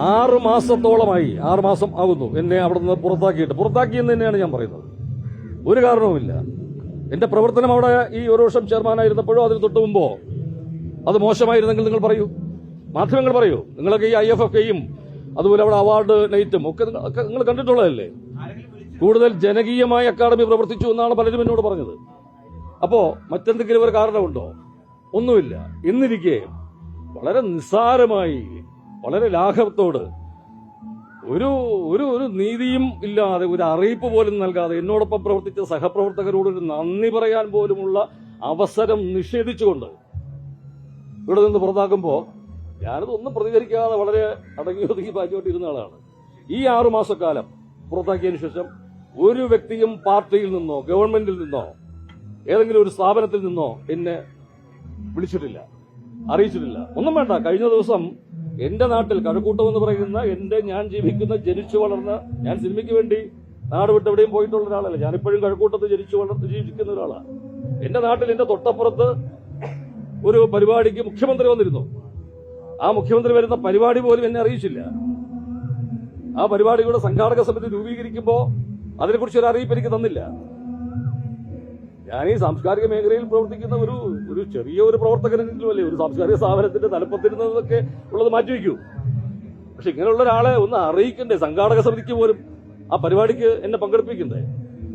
ആറ് മാസത്തോളമായി ആറ് മാസം ആകുന്നു. എന്നെ അവിടെ നിന്ന് പുറത്താക്കിയിട്ട്. പുറത്താക്കിയെന്ന് തന്നെയാണ് ഞാൻ പറയുന്നത്. ഒരു കാരണവുമില്ല. എന്റെ പ്രവർത്തനം അവിടെ ഈ ഒരു വർഷം ചെയർമാനായിരുന്നപ്പോഴോ അതിന് തൊട്ട് മുമ്പോ? അത് മോശമായിരുന്നെങ്കിൽ നിങ്ങൾ പറയൂ. മാധ്യമങ്ങൾ പറയൂ. നിങ്ങളൊക്കെ ഈ ഐ എഫ് എഫ് കെയും അതുപോലെ അവിടെ അവാർഡ് നൈറ്റും ഒക്കെ നിങ്ങൾ- കണ്ടിട്ടുള്ളതല്ലേ? കൂടുതൽ ജനകീയമായ അക്കാദമി പ്രവർത്തിച്ചു എന്നാണ് പലരും എന്നോട് പറഞ്ഞത്. അപ്പോ മറ്റെന്തെങ്കിലും ഒരു കാരണമുണ്ടോ? ഒന്നുമില്ല. എന്നിരിക്കെ വളരെ നിസ്സാരമായി വളരെ ലാഘവത്തോട്. ഒരു ഒരു ഒരു നീതിയും ഇല്ലാതെ ഒരു അറിയിപ്പ് പോലും നൽകാതെ എന്നോടൊപ്പം പ്രവർത്തിച്ച സഹപ്രവർത്തകരോട് ഒരു നന്ദി പറയാൻ പോലുമുള്ള അവസരം നിഷേധിച്ചുകൊണ്ട് ഇവിടെ നിന്ന് പുറത്താക്കുമ്പോൾ ഞാനത് ഒന്നും പ്രതികരിക്കാതെ വളരെ അടങ്ങി ഒതുങ്ങി പാഞ്ഞോട്ടിരുന്ന ആളാണ്. ഈ ആറു മാസക്കാലം പുറത്താക്കിയതിനു ശേഷം ഒരു വ്യക്തിയും പാർട്ടിയിൽ നിന്നോ ഗവൺമെന്റിൽ നിന്നോ ഏതെങ്കിലും ഒരു സ്ഥാപനത്തിൽ നിന്നോ എന്നെ വിളിച്ചിട്ടില്ല. അറിയിച്ചിട്ടില്ല. ഒന്നും വേണ്ട. കഴിഞ്ഞ ദിവസം എന്റെ നാട്ടിൽ കഴക്കൂട്ടം എന്ന് പറയുന്ന എന്റെ ഞാൻ ജീവിക്കുന്ന ജനിച്ചു വളർന്ന ഞാൻ സിനിമയ്ക്ക് വേണ്ടി നാട് വിട്ട് എവിടെയും പോയിട്ടുള്ള ഒരാളല്ല. ഞാനിപ്പോഴും കഴക്കൂട്ടത്ത് ജനിച്ചു വളർന്ന് ജീവിക്കുന്ന ഒരാളാണ് എന്റെ നാട്ടിൽ എന്റെ തൊട്ടപ്പുറത്ത് ഒരു പരിപാടിക്ക് മുഖ്യമന്ത്രി വന്നിരുന്നു. ആ മുഖ്യമന്ത്രി വരുന്ന പരിപാടി പോലും എന്നെ അറിയിച്ചില്ല. ആ പരിപാടിയുടെ സംഘാടക സമിതി രൂപീകരിക്കുമ്പോൾ അതിനെക്കുറിച്ച് ഒരു അറിയിപ്പ് എനിക്ക് തന്നില്ല. ഞാൻ ഈ സാംസ്കാരിക മേഖലയിൽ പ്രവർത്തിക്കുന്ന ഒരു ഒരു ചെറിയ ഒരു പ്രവർത്തകനെങ്കിലും അല്ലേ ഒരു സാംസ്കാരിക സ്ഥാപനത്തിന്റെ തലപ്പത്തിരുന്നതൊക്കെ ഉള്ളത് മാറ്റിവെക്കൂ പക്ഷെ ഇങ്ങനെയുള്ള ഒരാളെ ഒന്ന് അറിയിക്കണ്ടേ സംഘാടക സമിതിക്ക് പോലും ആ പരിപാടിക്ക് എന്നെ പങ്കെടുപ്പിക്കണ്ടേ?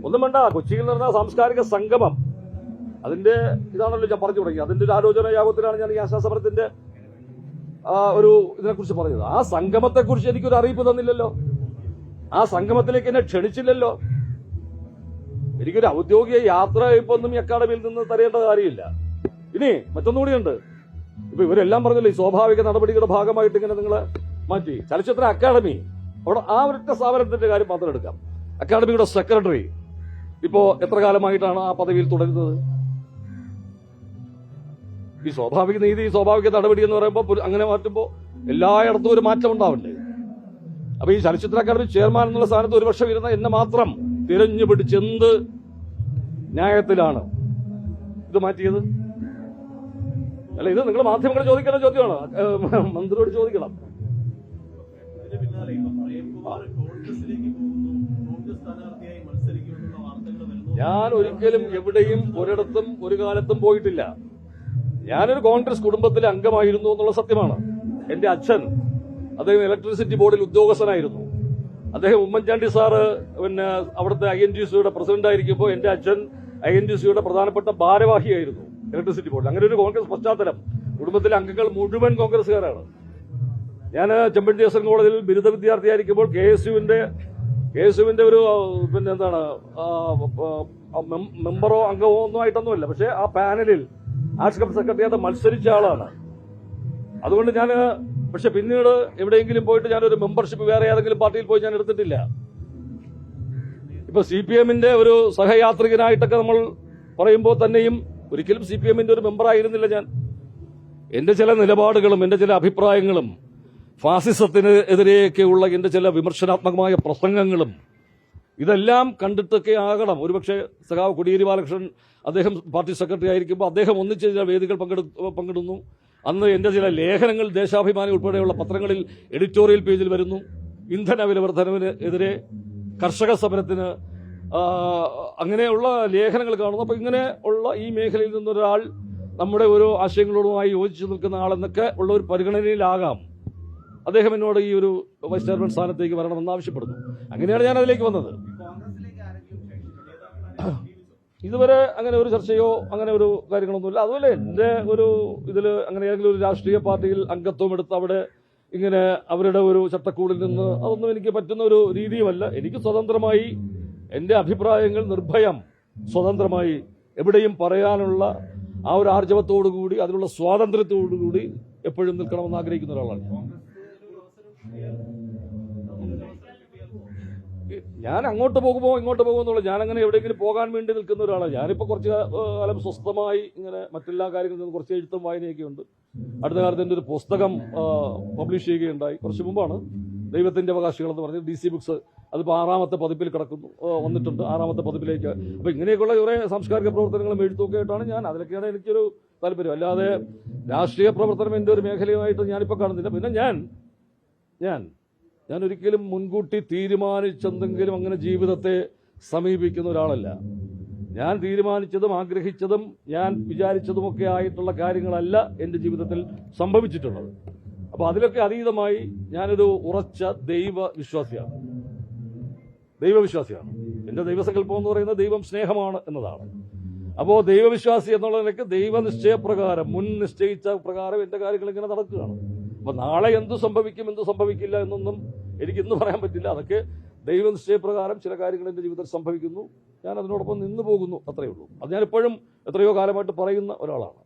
ഒന്നും വേണ്ട കൊച്ചിയിൽ നടന്ന സാംസ്കാരിക സംഗമം അതിന്റെ ഇതാണല്ലോ ഞാൻ പറഞ്ഞു തുടങ്ങി. അതിന്റെ ഒരു ആലോചന യാഗത്തിലാണ് ഞാൻ ഈ ആശാസമരത്തിന്റെ ഒരു ഇതിനെക്കുറിച്ച് പറഞ്ഞത്. ആ സംഗമത്തെക്കുറിച്ച് എനിക്കൊരു അറിയിപ്പ് തന്നില്ലല്ലോ. ആ സംഗമത്തിലേക്ക് എന്നെ ക്ഷണിച്ചില്ലല്ലോ. എനിക്കൊരു ഔദ്യോഗിക യാത്ര ഇപ്പൊ ഒന്നും ഈ അക്കാഡമിയിൽ നിന്ന് തരേണ്ട കാര്യമില്ല. ഇനി മറ്റൊന്നുകൂടിയുണ്ട്. ഇപ്പൊ ഇവരെല്ലാം പറഞ്ഞല്ലോ ഈ സ്വാഭാവിക നടപടികളുടെ ഭാഗമായിട്ട് ഇങ്ങനെ നിങ്ങൾ മാറ്റി. ചലച്ചിത്ര അക്കാദമി. അവിടെ ആ ഒരൊറ്റ സ്ഥാപനത്തിന്റെ കാര്യം മാത്രം എടുക്കാം. അക്കാദമിയുടെ സെക്രട്ടറി ഇപ്പോ എത്ര കാലമായിട്ടാണ് ആ പദവിയിൽ തുടരുന്നത്? ഈ സ്വാഭാവിക നീതി സ്വാഭാവിക നടപടി എന്ന് പറയുമ്പോൾ അങ്ങനെ മാറ്റുമ്പോൾ എല്ലായിടത്തും ഒരു മാറ്റം ഉണ്ടാവില്ലേ അപ്പൊ ഈ ചലച്ചിത്ര അക്കാദമി ചെയർമാൻ എന്നുള്ള സ്ഥാനത്ത് ഒരു വർഷം ഇരുന്ന എന്നെ മാത്രം തിരഞ്ഞു പിടിച്ച് എന്ത് ന്യായത്തിലാണ്. ഇത് മാറ്റിയത്? അല്ല ഇത് നിങ്ങൾ മാധ്യമങ്ങൾ ചോദിക്കേണ്ട ചോദ്യമാണ്? മന്ത്രിയോട് ചോദിക്കണം. ഞാൻ ഒരിക്കലും എവിടെയും ഒരിടത്തും ഒരു കാലത്തും പോയിട്ടില്ല. ഞാനൊരു കോൺഗ്രസ് കുടുംബത്തിലെ അംഗമായിരുന്നു എന്നുള്ള സത്യമാണ്. എന്റെ അച്ഛൻ അദ്ദേഹം ഇലക്ട്രിസിറ്റി ബോർഡിൽ ഉദ്യോഗസ്ഥനായിരുന്നു. അദ്ദേഹം ഉമ്മൻചാണ്ടി സാറ് പിന്നെ അവിടുത്തെ ഐ എൻ ജി സിയുടെ പ്രസിഡന്റ് ആയിരിക്കുമ്പോൾ എന്റെ അച്ഛൻ ഐ എൻ ജി സിയുടെ പ്രധാനപ്പെട്ട ഭാരവാഹിയായിരുന്നു ഇലക്ട്രിസിറ്റി ബോർഡ്. അങ്ങനെ ഒരു കോൺഗ്രസ് പശ്ചാത്തലം. കുടുംബത്തിലെ അംഗങ്ങൾ മുഴുവൻ കോൺഗ്രസ്സുകാരാണ്. ഞാൻ ചെമ്പൻ എസ് എൻ കോളേജിൽ ബിരുദ വിദ്യാർത്ഥിയായിരിക്കുമ്പോൾ കെ എസ് യുവിന്റെ കെ എസ് യുവിന്റെ ഒരു പിന്നെ എന്താണ് മെമ്പറോ അംഗമോ ഒന്നും ആയിട്ടൊന്നുമല്ല. പക്ഷെ ആ പാനലിൽ ആർട്സ് കപ്പ് സെക്രട്ടറിയായിട്ട് മത്സരിച്ച ആളാണ്. അതുകൊണ്ട് ഞാൻ പക്ഷെ പിന്നീട് എവിടെയെങ്കിലും പോയിട്ട് ഞാനൊരു മെമ്പർഷിപ്പ് വേറെ ഏതെങ്കിലും പാർട്ടിയിൽ പോയി ഞാൻ എടുത്തിട്ടില്ല. ഇപ്പൊ സി പി എമ്മിന്റെ ഒരു സഹയാത്രികനായിട്ടൊക്കെ നമ്മൾ പറയുമ്പോൾ തന്നെയും ഒരിക്കലും സി പി എമ്മിന്റെ ഒരു മെമ്പറായിരുന്നില്ല ഞാൻ. എന്റെ ചില നിലപാടുകളും എന്റെ ചില അഭിപ്രായങ്ങളും ഫാസിസത്തിന് എതിരെയൊക്കെയുള്ള എന്റെ ചില വിമർശനാത്മകമായ പ്രസംഗങ്ങളും ഇതെല്ലാം കണ്ടിട്ടൊക്കെ ആകണം. ഒരുപക്ഷെ സഖാവ് കൊടിയേരി ബാലകൃഷ്ണൻ അദ്ദേഹം പാർട്ടി സെക്രട്ടറി ആയിരിക്കുമ്പോൾ അദ്ദേഹം ഒന്നിച്ച് ചില വേദികൾ പങ്കെടു പങ്കിടുന്നു. അന്ന് എന്റെ ചില ലേഖനങ്ങൾ ദേശാഭിമാനി ഉൾപ്പെടെയുള്ള പത്രങ്ങളിൽ എഡിറ്റോറിയൽ പേജിൽ വരുന്നു. ഇന്ധന വില വർധനവിന് എതിരെ കർഷക സമരത്തിന് അങ്ങനെയുള്ള ലേഖനങ്ങൾ കാണുന്നു. അപ്പോൾ ഇങ്ങനെ ഉള്ള ഈ മേഖലയിൽ നിന്നൊരാൾ നമ്മുടെ ഓരോ ആശയങ്ങളോടുമായി യോജിച്ചു നിൽക്കുന്ന ആളെന്നൊക്കെ ഉള്ള ഒരു പരിഗണനയിലാകാം. അദ്ദേഹം എന്നോട് ഈ ഒരു വൈസ് ചെയർമാൻ സ്ഥാനത്തേക്ക് വരണമെന്ന് ആവശ്യപ്പെടുന്നു. അങ്ങനെയാണ് ഞാൻ അതിലേക്ക് വന്നത്? ഇതുവരെ അങ്ങനെ ഒരു ചർച്ചയോ അങ്ങനെ ഒരു കാര്യങ്ങളൊന്നുമില്ല. അതുപോലെ എന്റെ ഒരു ഇതിൽ അങ്ങനെ ഏതെങ്കിലും ഒരു രാഷ്ട്രീയ പാർട്ടിയിൽ അംഗത്വം എടുത്ത് അവിടെ ഇങ്ങനെ അവരുടെ ഒരു ചട്ടക്കൂടിൽ നിന്ന് അതൊന്നും എനിക്ക് പറ്റുന്ന ഒരു രീതിയുമല്ല. എനിക്ക് സ്വതന്ത്രമായി എന്റെ അഭിപ്രായങ്ങൾ നിർഭയം സ്വതന്ത്രമായി എവിടെയും പറയാനുള്ള ആ ഒരു ആർജവത്തോടു കൂടി അതിനുള്ള സ്വാതന്ത്ര്യത്തോടു കൂടി എപ്പോഴും നിൽക്കണമെന്ന് ആഗ്രഹിക്കുന്ന ഒരാളാണ് ഞാൻ. അങ്ങോട്ട് പോകുമോ ഇങ്ങോട്ട് പോകുമോ എന്നുള്ള ഞാൻ അങ്ങനെ എവിടെയെങ്കിലും പോകാൻ വേണ്ടി നിൽക്കുന്ന ഒരാളാണ് ഞാനിപ്പോൾ കുറച്ച് കാലം സ്വസ്ഥമായി ഇങ്ങനെ മറ്റെല്ലാ കാര്യങ്ങളിൽ നിന്ന് കുറച്ച് എഴുത്തും വായനയൊക്കെ ഉണ്ട്. അടുത്ത കാലത്ത് എന്റെ ഒരു പുസ്തകം പബ്ലിഷ് ചെയ്യുകയുണ്ടായി. കുറച്ച് മുമ്പാണ് ദൈവത്തിന്റെ അവകാശികൾ എന്ന് പറഞ്ഞ് ഡി സി ബുക്സ് അതിപ്പോൾ ആറാമത്തെ പതിപ്പിൽ കിടക്കുന്നു. വന്നിട്ടുണ്ട് ആറാമത്തെ പതിപ്പിലേക്ക്. അപ്പോൾ ഇങ്ങനെയൊക്കെയുള്ള കുറേ സാംസ്കാരിക പ്രവർത്തനങ്ങളും എഴുത്തൊക്കെ ആയിട്ടാണ് ഞാൻ അതിലൊക്കെയാണ് എനിക്കൊരു താല്പര്യം. അല്ലാതെ രാഷ്ട്രീയ പ്രവർത്തനം എന്റെ ഒരു മേഖലയുമായിട്ട് ഞാനിപ്പോൾ കാണുന്നില്ല. പിന്നെ ഞാൻ ഞാൻ ഞാൻ ഒരിക്കലും മുൻകൂട്ടി തീരുമാനിച്ചെന്തെങ്കിലും അങ്ങനെ ജീവിതത്തെ സമീപിക്കുന്ന ഒരാളല്ല. ഞാൻ തീരുമാനിച്ചതും ആഗ്രഹിച്ചതും ഞാൻ വിചാരിച്ചതുമൊക്കെ ആയിട്ടുള്ള കാര്യങ്ങളല്ല എന്റെ ജീവിതത്തിൽ സംഭവിച്ചിട്ടുള്ളത്. അപ്പോൾ അതിലൊക്കെ അതീതമായി ഞാനൊരു ഉറച്ച ദൈവ വിശ്വാസിയാണ് ദൈവവിശ്വാസിയാണ്. എന്റെ ദൈവസങ്കല്പം എന്ന് പറയുന്നത് ദൈവം സ്നേഹമാണ് എന്നതാണ്. അപ്പോൾ ദൈവവിശ്വാസി എന്നുള്ള നിലയ്ക്ക് ദൈവനിശ്ചയപ്രകാരം മുൻ നിശ്ചയിച്ച പ്രകാരം എന്റെ കാര്യങ്ങൾ ഇങ്ങനെ നടക്കുകയാണ്. അപ്പോൾ നാളെ എന്ത് സംഭവിക്കും എന്ത് സംഭവിക്കില്ല എന്നൊന്നും എനിക്ക് ഇന്ന് പറയാൻ പറ്റില്ല. അതൊക്കെ ദൈവനിശ്ചയപ്രകാരം ചില കാര്യങ്ങൾ എന്റെ ജീവിതത്തിൽ സംഭവിക്കുന്നു. ഞാൻ അതിനോടൊപ്പം നിന്നു പോകുന്നു അത്രയേ ഉള്ളൂ. അത് ഞാൻ എപ്പോഴും എത്രയോ കാലമായിട്ട് പറയുന്ന ഒരാളാണ്.